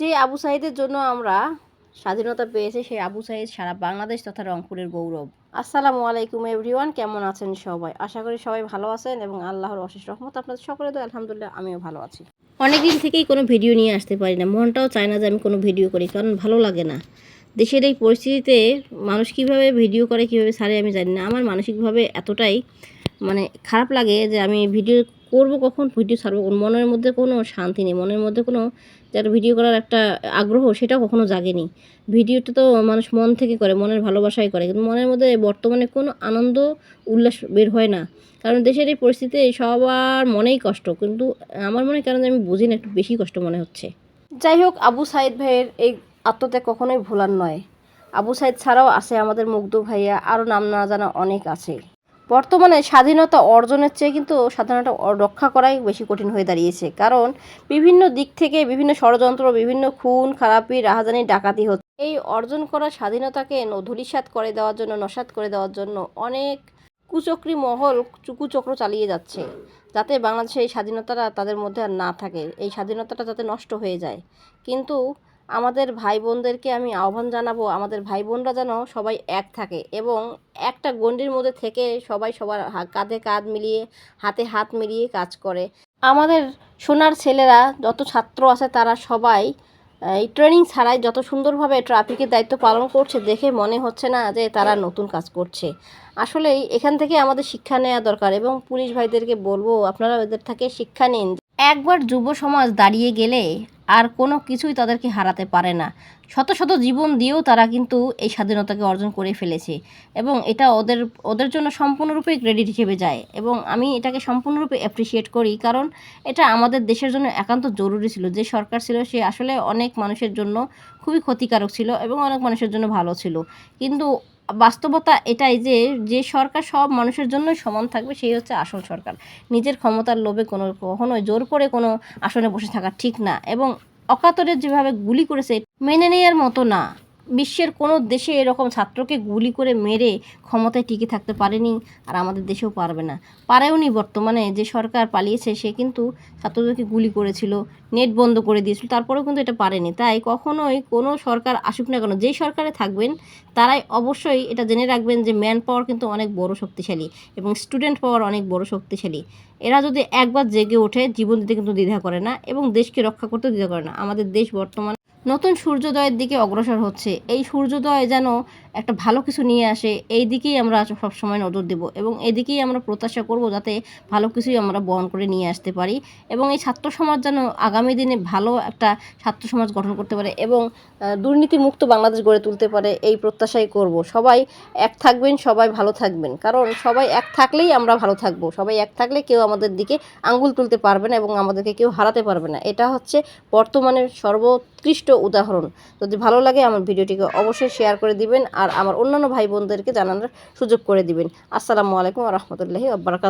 যে আবু সাইদের জন্য আমরা স্বাধীনতা পেয়েছি, সেই আবু সাহিদ সারা বাংলাদেশ তথা রংপুরের গৌরব। আসসালামু আলাইকুম এভরিওয়ান, কেমন আছেন সবাই? আশা করি সবাই ভালো আছেন এবং আল্লাহর অশেষ রহমত আপনাদের সকলে তো আলহামদুলিল্লাহ আমিও ভালো আছি। অনেকদিন থেকেই কোনো ভিডিও নিয়ে আসতে পারি না। মনটাও চায় না যে আমি কোনো ভিডিও করি, কারণ ভালো লাগে না। দেশের এই পরিস্থিতিতে মানুষ কীভাবে ভিডিও করে, কীভাবে সারে আমি জানি না। আমার মানসিকভাবে এতটাই মানে খারাপ লাগে যে আমি ভিডিও করব কখন? ভিডিও ছাড়বো কখন। মনের মধ্যে কোনো শান্তি নেই। মনের মধ্যে কোনো যে একটা ভিডিও করার একটা আগ্রহ সেটা কখনো জাগেনি। ভিডিওটা তো মানুষ মন থেকে করে, মনের ভালোবাসায় করে। কিন্তু মনের মধ্যে বর্তমানে কোনো আনন্দ, উল্লাস বের হয় না। কারণ দেশের এই পরিস্থিতিতে সবার মনেই কষ্ট। কিন্তু আমার মনে কেন জানি আমি বুঝি না, একটু বেশি কষ্ট মনে হচ্ছে। যাই হোক, আবু সাইদ ভাইয়ের এই আত্মত্যাগ কখনোই ভোলার নয়। আবু সাইদ ছাড়াও আছে আমাদের মুগ্ধ ভাইয়া, আরও নাম না জানা অনেক আছে। বর্তমানে স্বাধীনতা অর্জনের চেয়ে কিন্তু স্বাধীনতা রক্ষা করাই বেশি কঠিন হয়ে দাঁড়িয়েছে। কারণ বিভিন্ন দিক থেকে বিভিন্ন ষড়যন্ত্র, বিভিন্ন খুন, খারাপি, রাহাজানি, ডাকাতি হচ্ছে। এই অর্জন করা স্বাধীনতাকে ন- করে দেওয়ার জন্য নসাৎ করে দেওয়ার জন্য অনেক কুচক্রি মহল কুচক্র চালিয়ে যাচ্ছে। যাতে বাংলাদেশের এই স্বাধীনতাটা তাদের মধ্যে আর না থাকে। এই স্বাধীনতাটা যাতে নষ্ট হয়ে যায়। কিন্তু আমাদের ভাই বোনদেরকে আমি আহ্বান জানাব, আমাদের ভাই বোনরা যেন সবাই এক থাকে এবং একটা গণ্ডির মধ্যে থেকে সবাই সবার কাঁধে কাঁধ মিলিয়ে, হাতে হাত মিলিয়ে কাজ করে। আমাদের সোনার ছেলেরা যত ছাত্র আছে তারা সবাই, এই ট্রেনিং ছাড়াই যত সুন্দরভাবে ট্রাফিকের দায়িত্ব পালন করছে দেখে মনে হচ্ছে না যে তারা নতুন কাজ করছে। আসলেই এখান থেকে আমাদের শিক্ষা নেওয়া দরকার এবং পুলিশ ভাইদেরকে বলব আপনারা ওদের থেকে শিক্ষা নিন। একবার যুব সমাজ দাঁড়িয়ে গেলে আর কোনো কিছুই তাদেরকে হারাতে পারে না। শত শত জীবন দিয়েও তারা কিন্তু এই স্বাধীনতাকে অর্জন করে ফেলেছে এবং এটা ওদের ওদের জন্য সম্পূর্ণরূপে ক্রেডিট হিসেবে যায় এবং আমি এটাকে সম্পূর্ণরূপে অ্যাপ্রিসিয়েট করি কারণ এটা আমাদের দেশের জন্য একান্ত জরুরি ছিল। যে সরকার ছিল সে আসলে অনেক মানুষের জন্য খুবই ক্ষতিকারক ছিল এবং অনেক মানুষের জন্য ভালো ছিল। কিন্তু বাস্তবতা এটাই যে যে সরকার সব মানুষের জন্যই সমান থাকবে, সেই হচ্ছে আসল সরকার। নিজের ক্ষমতার লোভে কোনো, কখনোই জোর করে কোনো আসনে বসে থাকা ঠিক না। এবং অকাতরে যেভাবে গুলি করেছে, মেনে নেওয়ার মতো না। বিশ্বের কোনো দেশে এরকম ছাত্রকে গুলি করে মেরে ক্ষমতায় টিকে থাকতে পারেনি আর আমাদের দেশেও পারবে না। পারেওনি বর্তমানে। যে সরকার পালিয়েছে, সে কিন্তু ছাত্রদেরকে গুলি করেছিল, নেট বন্ধ করে দিয়েছিল, তারপরেও কিন্তু এটা পারেনি। তাই কখনোই কোনো সরকার আসুক না কেন, যেই সরকারে থাকবেন, তারাই অবশ্যই এটা জেনে রাখবেন যে ম্যান পাওয়ার কিন্তু অনেক বড় শক্তিশালী এবং স্টুডেন্ট পাওয়ার অনেক বড় শক্তিশালী। এরা যদি একবার জেগে ওঠে, জীবন দিতে কিন্তু দ্বিধা করে না এবং দেশকে রক্ষা করতে দ্বিধা করে না। আমাদের দেশ বর্তমানে নতুন সূর্যোদয়ের দিকে অগ্রসর হচ্ছে। এই সূর্যোদয় যেন একটা ভালো কিছু নিয়ে আসে, এই দিকেই আমরা সবসময় নজর দেব এবং এদিকেই আমরা প্রত্যাশা করব যাতে ভালো কিছুই আমরা বহন করে নিয়ে আসতে পারি এবং এই ছাত্র সমাজ যেন আগামী দিনে ভালো একটা ছাত্র সমাজ গঠন করতে পারে এবং দুর্নীতিমুক্ত বাংলাদেশ গড়ে তুলতে পারে এই প্রত্যাশাই করব। সবাই এক থাকবেন, সবাই ভালো থাকবেন। কারণ সবাই এক থাকলেই আমরা ভালো থাকব। সবাই এক থাকলে কেউ আমাদের দিকে আঙ্গুল তুলতে পারবে না এবং আমাদেরকে কেউ হারাতে পারবে না। এটা হচ্ছে বর্তমানের সর্বোৎকৃষ্ট উদাহরণ। যদি ভালো লাগে আমার ভিডিওটিকে অবশ্যই শেয়ার করে দিবেন আর আমার অন্যান্য ভাই বোনদেরকে জানানোর সুযোগ করে দিবেন। আসসালামু আলাইকুম রহমতুল্লাহি আবরাকাত